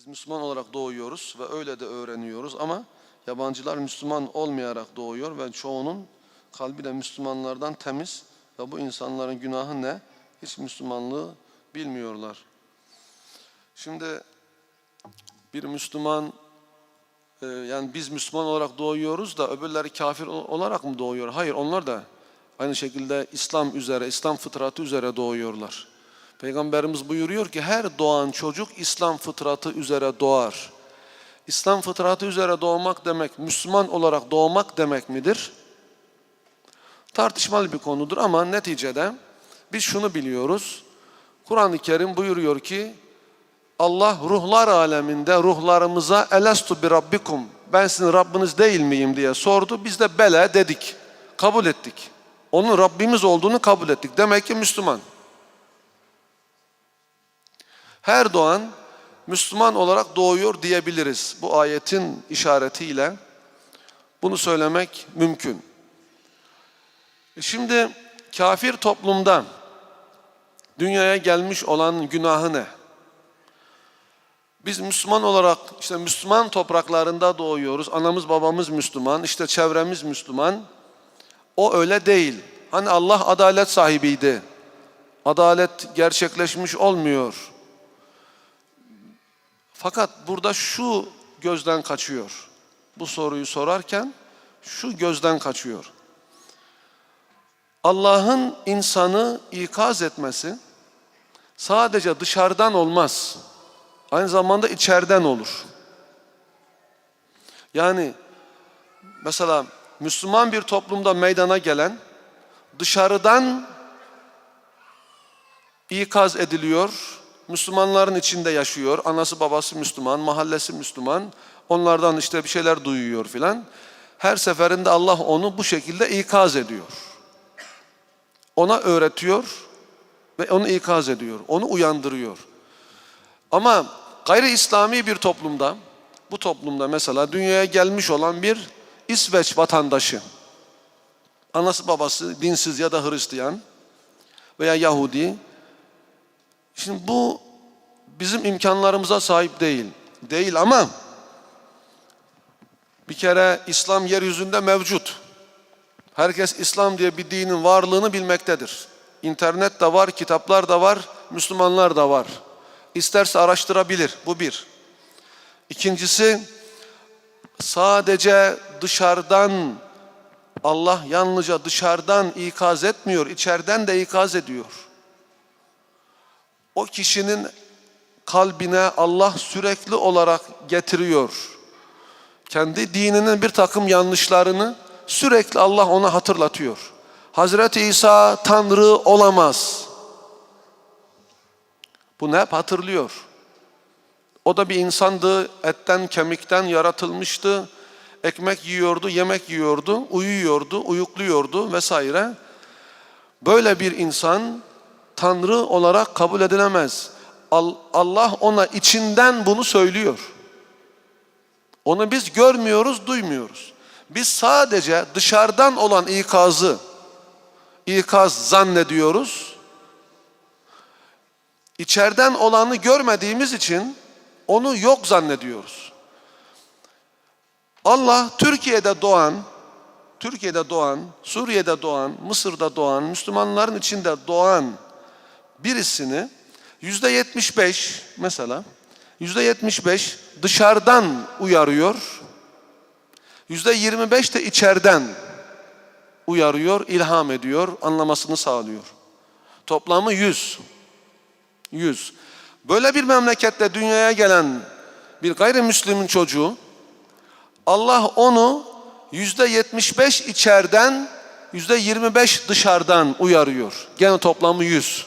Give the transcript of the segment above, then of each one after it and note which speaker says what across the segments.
Speaker 1: Biz Müslüman olarak doğuyoruz ve öyle de öğreniyoruz ama yabancılar Müslüman olmayarak doğuyor ve çoğunun kalbi de Müslümanlardan temiz ve bu insanların günahı ne? Hiç Müslümanlığı bilmiyorlar. Şimdi bir Müslüman e, yani biz Müslüman olarak doğuyoruz da öbürleri kafir ol- olarak mı doğuyor? Hayır onlar da aynı şekilde İslam üzere, İslam fıtratı üzere doğuyorlar. Peygamberimiz buyuruyor ki her doğan çocuk İslam fıtratı üzere doğar. İslam fıtratı üzere doğmak demek Müslüman olarak doğmak demek midir? Tartışmalı bir konudur ama neticede biz şunu biliyoruz. Kur'an-ı Kerim buyuruyor ki Allah ruhlar aleminde ruhlarımıza elestu bi rabbikum ben sizin Rabbiniz değil miyim diye sordu. Biz de bele dedik. Kabul ettik. Onun Rabbimiz olduğunu kabul ettik. Demek ki Müslüman. Her doğan Müslüman olarak doğuyor diyebiliriz. Bu ayetin işaretiyle bunu söylemek mümkün. E Şimdi kafir toplumda dünyaya gelmiş olan günahı ne? Biz Müslüman olarak işte Müslüman topraklarında doğuyoruz. Anamız babamız Müslüman, işte çevremiz Müslüman. O öyle değil. Hani Allah adalet sahibiydi. Adalet gerçekleşmiş olmuyor. Fakat burada şu gözden kaçıyor. Bu soruyu sorarken şu gözden kaçıyor. Allah'ın insanı ikaz etmesi sadece dışarıdan olmaz. Aynı zamanda içeriden olur. Yani mesela Müslüman bir toplumda meydana gelen dışarıdan ikaz ediliyor. Müslümanların içinde yaşıyor. Anası babası Müslüman, mahallesi Müslüman. Onlardan işte bir şeyler duyuyor filan. Her seferinde Allah onu bu şekilde ikaz ediyor. Ona öğretiyor ve onu ikaz ediyor. Onu uyandırıyor. Ama gayri İslami bir toplumda, bu toplumda mesela dünyaya gelmiş olan bir İsveç vatandaşı, anası babası dinsiz ya da Hristiyan veya Yahudi, şimdi bu bizim imkanlarımıza sahip değil. Değil ama bir kere İslam yeryüzünde mevcut. Herkes İslam diye bir dinin varlığını bilmektedir. İnternet de var, kitaplar da var, Müslümanlar da var. İsterse araştırabilir. Bu bir. İkincisi sadece dışarıdan Allah yalnızca dışarıdan ikaz etmiyor, içeriden de ikaz ediyor. O kişinin kalbine Allah sürekli olarak getiriyor. Kendi dininin bir takım yanlışlarını sürekli Allah ona hatırlatıyor. Hazreti İsa Tanrı olamaz. Bunu hep hatırlıyor. O da bir insandı, etten kemikten yaratılmıştı. Ekmek yiyordu, yemek yiyordu, uyuyordu, uyukluyordu vesaire. Böyle bir insan Tanrı olarak kabul edilemez. Al- Allah ona içinden bunu söylüyor. Onu biz görmüyoruz, duymuyoruz. Biz sadece dışarıdan olan ikazı, ikaz zannediyoruz. İçeriden olanı görmediğimiz için onu yok zannediyoruz. Allah Türkiye'de doğan, Türkiye'de doğan, Suriye'de doğan, Mısır'da doğan, Müslümanların içinde doğan birisini yüzde yetmiş beş mesela yüzde yetmiş beş dışarıdan uyarıyor. Yüzde yirmi beş de içeriden uyarıyor, ilham ediyor, anlamasını sağlıyor. Toplamı yüz. Yüz. Böyle bir memlekette dünyaya gelen bir gayrimüslimin çocuğu Allah onu yüzde yetmiş beş içeriden yüzde yirmi beş dışarıdan uyarıyor. Gene toplamı yüz.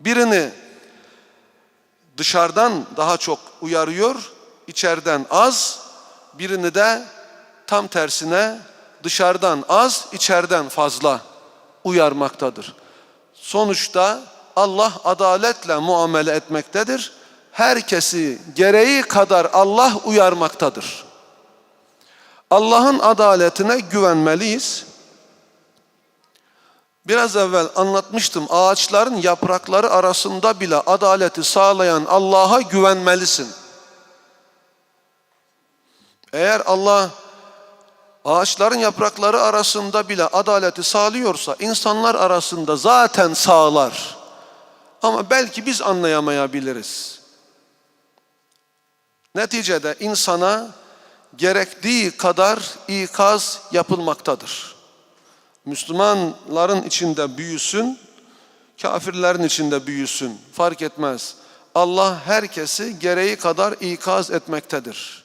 Speaker 1: Birini dışarıdan daha çok uyarıyor, içeriden az. Birini de tam tersine dışarıdan az, içeriden fazla uyarmaktadır. Sonuçta Allah adaletle muamele etmektedir. Herkesi gereği kadar Allah uyarmaktadır. Allah'ın adaletine güvenmeliyiz. Biraz evvel anlatmıştım. Ağaçların yaprakları arasında bile adaleti sağlayan Allah'a güvenmelisin. Eğer Allah ağaçların yaprakları arasında bile adaleti sağlıyorsa insanlar arasında zaten sağlar. Ama belki biz anlayamayabiliriz. Neticede insana gerektiği kadar ikaz yapılmaktadır. Müslümanların içinde büyüsün, kafirlerin içinde büyüsün fark etmez. Allah herkesi gereği kadar ikaz etmektedir.